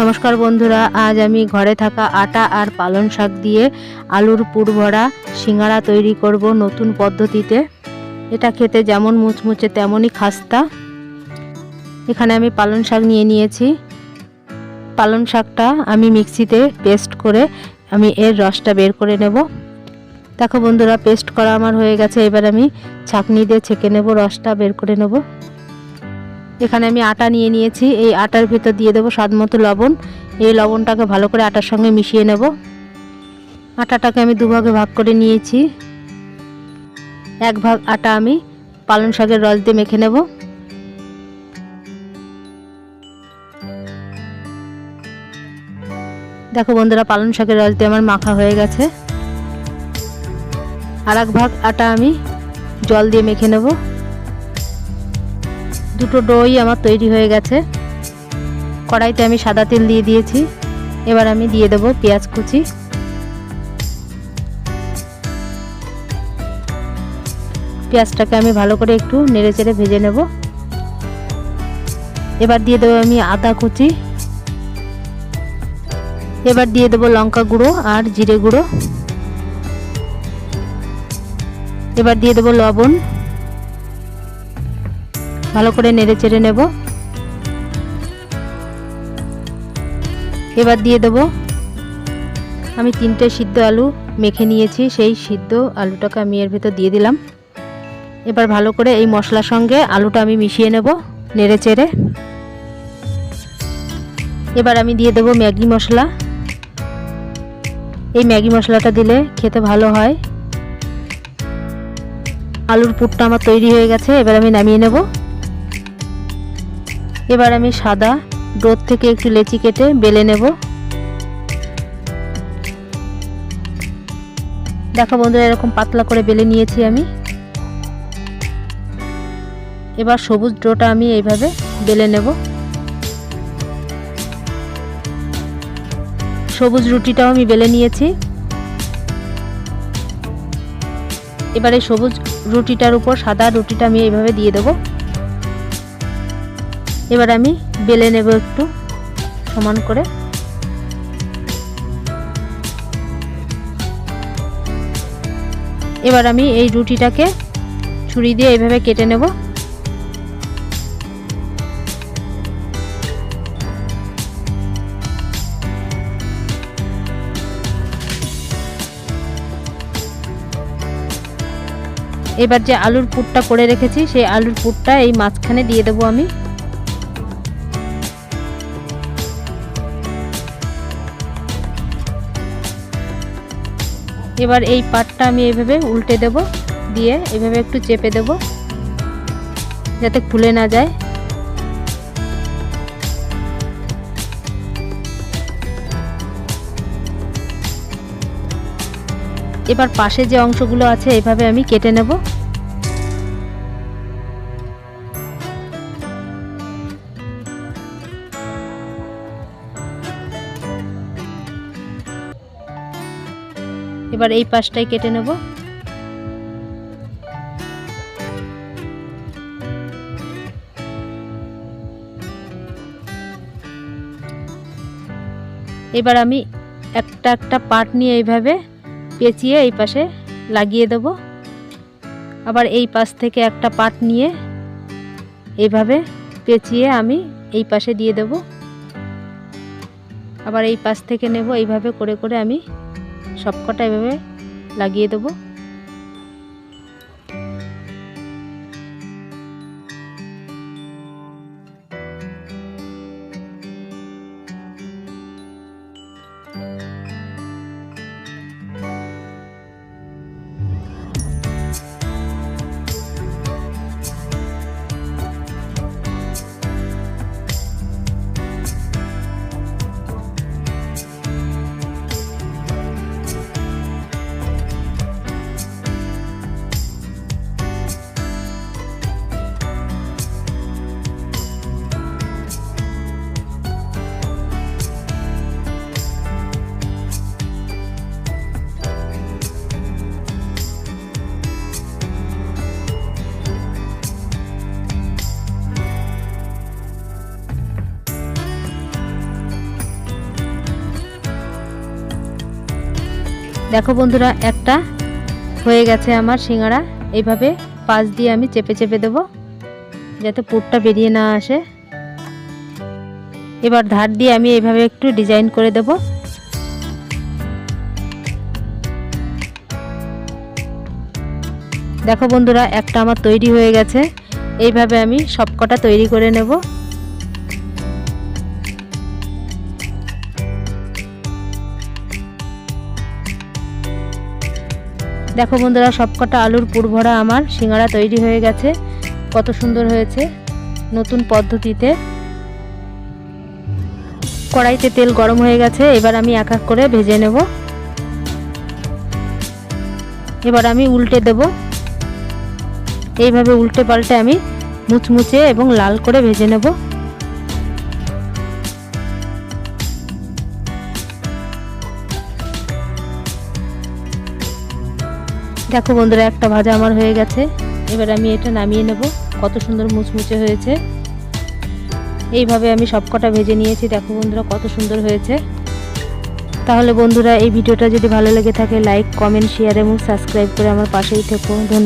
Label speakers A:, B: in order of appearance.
A: নমস্কার বন্ধুরা, আজ আমি ঘরে থাকা আটা আর পালং শাক দিয়ে আলুর পুর ভরা সিঙ্গারা তৈরি করব নতুন পদ্ধতিতে। এটা খেতে যেমন মুচমুচে তেমনই খাস্তা। এখানে আমি পালং শাক নিয়ে নিয়েছি। পালং শাকটা আমি মিক্সিতে পেস্ট করে আমি এর রসটা বের করে নেব। দেখো বন্ধুরা, পেস্ট করা আমার হয়ে গেছে। এবার আমি ছাঁকনি দিয়ে ছেঁকে নেব, রসটা বের করে নেব। এখানে আমি আটা নিয়ে নিয়েছি। এই আটার ভেতর দিয়ে দেবো স্বাদ মতো লবণ। এই লবণটাকে ভালো করে আটার সঙ্গে মিশিয়ে নেব। আটাটাকে আমি দুভাগে ভাগ করে নিয়েছি। এক ভাগ আটা আমি পালং শাকের রস দিয়ে মেখে নেব। দেখো বন্ধুরা, পালং শাকের রস দিয়ে আমার মাখা হয়ে গেছে। আর এক ভাগ আটা আমি জল দিয়ে মেখে নেব। দুটো ডোই আমার তৈরি হয়ে গেছে। কড়াইতে আমি সাদা তেল দিয়ে দিয়েছি। এবার আমি দিয়ে দেবো পেঁয়াজ কুচি। পেঁয়াজটাকে আমি ভালো করে একটু নেড়ে চেড়ে ভেজে নেব। এবার দিয়ে দেবো আমি আদা কুচি। এবার দিয়ে দেবো লঙ্কা গুঁড়ো আর জিরে গুঁড়ো। এবার দিয়ে দেবো লবণ। ভালো করে নেড়ে চেড়ে নেব। এবার দিয়ে দেবো। আমি তিনটে সিদ্ধ আলু মেখে নিয়েছি, সেই সিদ্ধ আলুটাকে আমি এর ভেতর দিয়ে দিলাম। এবার ভালো করে এই মশলার সঙ্গে আলুটা আমি মিশিয়ে নেব, নেড়ে চেড়ে। এবার আমি দিয়ে দেবো ম্যাগি মশলা। এই ম্যাগি মশলাটা দিলে খেতে ভালো হয়। আলুর পুরটা আমার তৈরি হয়ে গেছে, এবার আমি নামিয়ে নেব। এবার আমি সাদা ডোর থেকে একটু লেচি কেটে বেলে নেব। দেখো বন্ধুরা, এরকম পাতলা করে বেলে নিয়েছি আমি। এবার সবুজ ডোটা আমি এইভাবে বেলে নেব। সবুজ রুটিটাও আমি বেলে নিয়েছি। এবার সবুজ রুটিটার উপর সাদা রুটিটা আমি এইভাবে দিয়ে দেবো। এবার আমি বেলে নেব একটু সমান করে। এবার আমি এই রুটিটাকে ছুরি দিয়ে এইভাবে কেটে নেব। এবার যে আলুর পুরটা করে রেখেছি, সেই আলুর পুরটা এই মাঝখানে দিয়ে দেবো আমি। এবার এই পাটটা আমি এভাবে উল্টে দেব, দিয়ে এভাবে একটু চেপে দেব, যাতে খুলে না যায়। এবার পাশে যে অংশগুলো আছে, এভাবে আমি কেটে নেব। এবার এই পাশটাই কেটে নেব। এবার আমি একটা একটা পাট নিয়ে এইভাবে পেঁচিয়ে এই পাশে লাগিয়ে দেব। আবার এই পাশ থেকে একটা পাট নিয়ে এইভাবে পেঁচিয়ে আমি এই পাশে দিয়ে দেব। আবার এই পাশ থেকে নেব, এইভাবে করে করে আমি সবকটা এভাবে লাগিয়ে দেবো। দেখো বন্ধুরা, একটা হয়ে গেছে আমার সিঙ্গারা এইভাবে পাশ দিয়ে আমি চেপে চেপে দেবো, যাতে পুরটা বেরিয়ে না আসে। এবার ধার দিয়ে আমি এইভাবে একটু ডিজাইন করে দেব। দেখো বন্ধুরা, একটা আমার তৈরি হয়ে গেছে। এইভাবে আমি সবকটা তৈরি করে নেব। দেখো বন্ধুরা, সবকটা আলুর পুর ভরা আমার। সিঙ্গারা তৈরি হয়ে গেছে। কত সুন্দর হয়েছে নতুন পদ্ধতিতে। কড়াইতে তেল গরম হয়ে গেছে, এবার আমি এক এক করে ভেজে নেব। এবার আমি উল্টে দেব। এইভাবে উল্টে পাল্টে আমি মুচমুচে এবং লাল করে ভেজে নেব। দেখো বন্ধুরা, একটা ভাজা আমার হয়ে গেছে। এবার আমি এটা নামিয়ে নেব। কত সুন্দর মুচমুচে হয়েছে। এইভাবে আমি সবকটা ভেজে নিয়েছি। দেখো বন্ধুরা, কত সুন্দর হয়েছে। তাহলে বন্ধুরা, এই ভিডিওটা যদি ভালো লেগে থাকে লাইক কমেন্ট শেয়ার এবং সাবস্ক্রাইব করে আমার পাশেই থেকো। ধন্যবাদ।